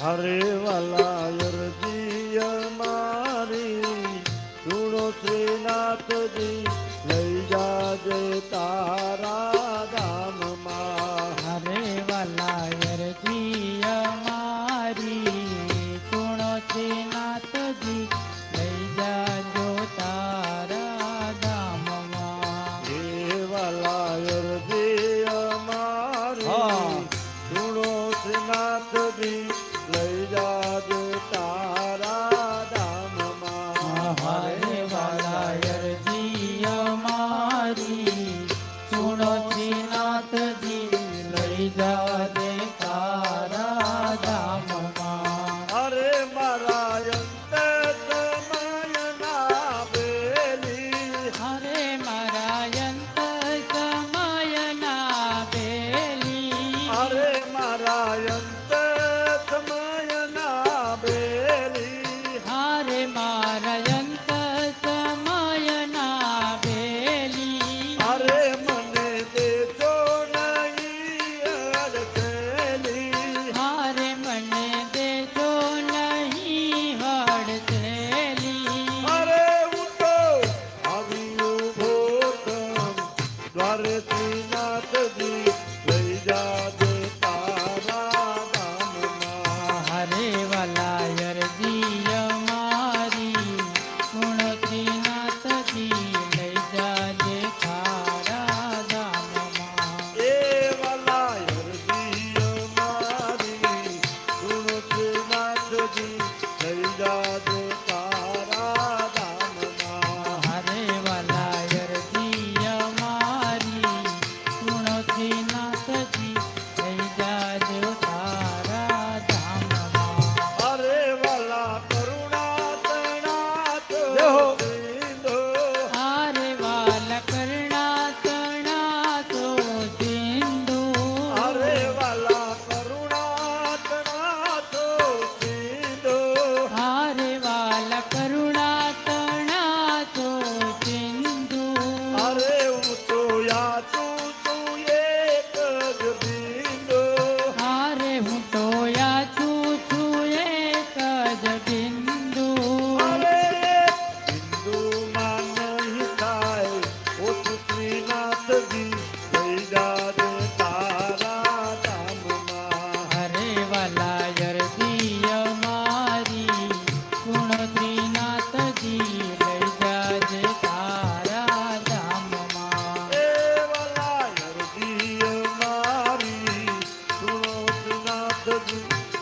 હરે વાલા અરજી મારી સુણો શ્રીનાથજી લઈ જાજે તારા ગામમાં હરે વાલા અરજી મારી સુણો શ્રીનાથજી લઈ જાજો તારા ગામમાં હે વાલા અરજી મારી સુણો શ્રીનાથજી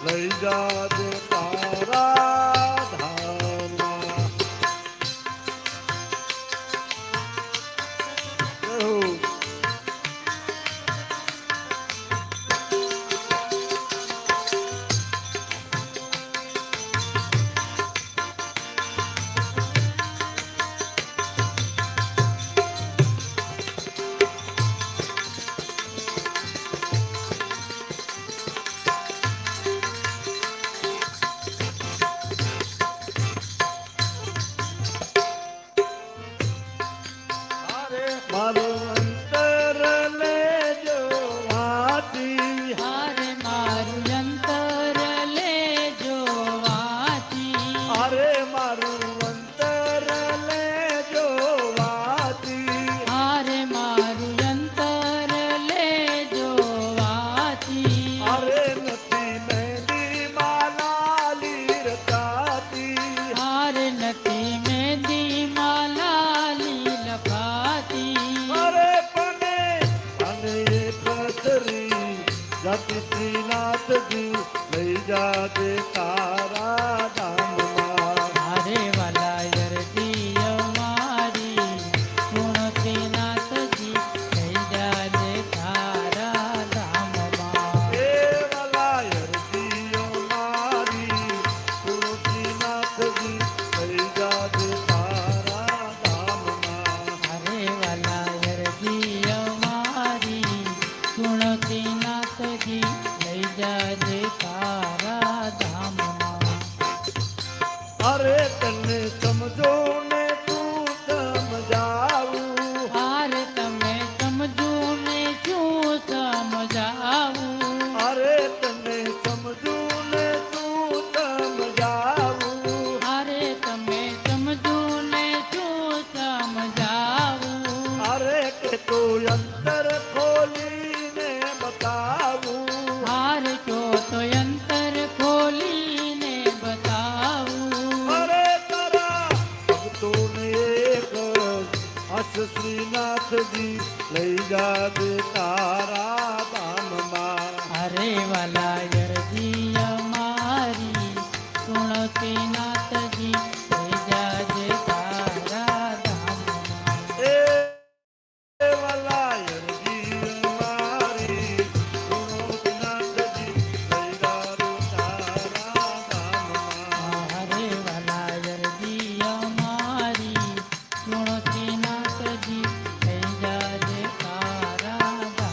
લઈ જા તારા જપથી નાથજી લઈ જા દેતા સમજાવું અરે તને સમજુ ને તું સમજાવું? અરે તમે સમજુ ને તું સમજાવું? અરે કે તું અંતર ખોલીને બતાવું? હસ શ્રીનાથજી લઈ જાજે તારા ધામમાં અરે વાલા યરજી અમારી સુણતી નાથજી